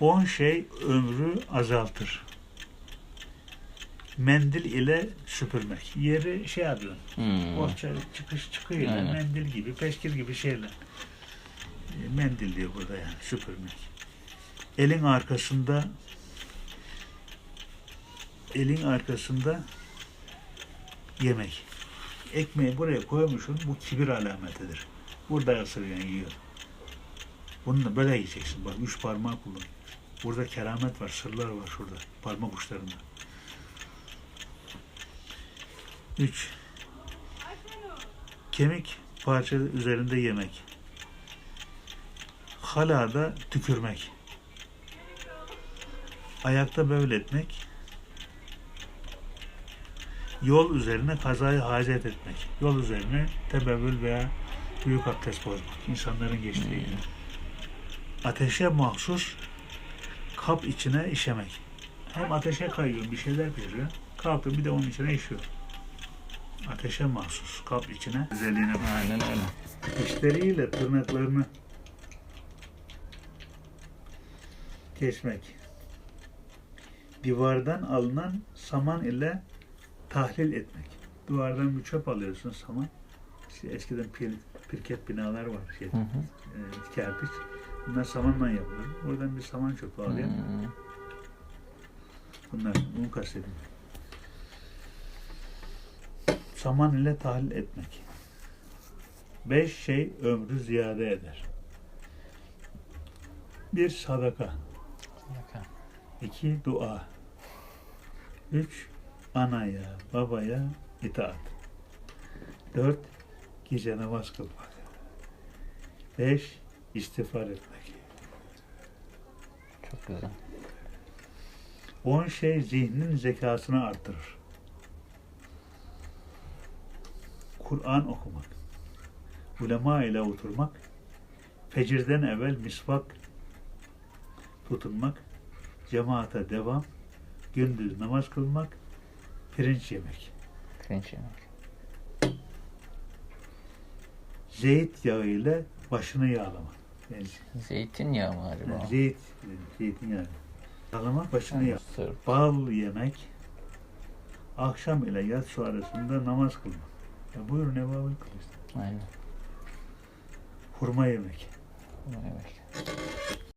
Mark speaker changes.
Speaker 1: On şey ömrü azaltır. Mendil ile süpürmek. Yeri şey yapıyorsun.
Speaker 2: Hmm.
Speaker 1: Bohça çıkış çıkıyor.
Speaker 2: Aynen.
Speaker 1: Mendil gibi, peşkir gibi şeyler. E, Mendil diyor burada yani süpürmek. Elin arkasında elin arkasında yemek. Ekmeği buraya koymuşsun. Bu kibir alametidir. Burada ısırıyorsun, yiyor. Bunu da böyle yiyeceksin. Bak üç parmağı kullan. Burada keramet var, sırlar var şurada. Parmak uçlarında. Üç. Kemik parça üzerinde yemek. Halada tükürmek. Ayakta bevletmek. Yol üzerine kazayı hacet etmek. Yol üzerine tebevül veya büyük abdest bozmak. İnsanların geçtiği yer. Ateşe mahsus kap içine işemek. Hem ateşe kayıyor bir şeyler pişiriyor. Kalkıyor bir de onun içine işiyor. Ateşe mahsus kap içine özelliğine bak.
Speaker 2: Aynen öyle.
Speaker 1: Dişleriyle tırnaklarını kesmek. Divardan alınan saman ile tahlil etmek. Duvardan bir çöp alıyorsun saman. İşte eskiden pir, pirket binalar var. Şey,
Speaker 2: Hı hı.
Speaker 1: e, kerpiç. Bunlar samanla yapılır. Oradan bir saman çöpü alıyor.
Speaker 2: Hmm.
Speaker 1: Bunlar bunu kastediyorum. Saman ile tahlil etmek. Beş şey ömrü ziyade eder. Bir sadaka.
Speaker 2: Yakın.
Speaker 1: iki dua. Üç anaya, babaya itaat. Dört gece namaz kılmak. Beş istiğfar etmek.
Speaker 2: Çok güzel.
Speaker 1: On şey zihnin zekasını artırır. Kur'an okumak, ulema ile oturmak, fecirden evvel misvak tutunmak, cemaate devam, gündüz namaz kılmak, pirinç yemek.
Speaker 2: Pirinç yemek.
Speaker 1: Zeyt yağı ile başını yağlamak. Yani,
Speaker 2: Zeytinyağı mı acaba?
Speaker 1: yani zeyt, zeytinyağı. Yağlamak, başını yağ.
Speaker 2: Sırf.
Speaker 1: Bal yemek, akşam ile yatsı arasında namaz kılmak. Ya buyur ne var kıl işte.
Speaker 2: Aynen.
Speaker 1: Hurma yemek.
Speaker 2: Evet.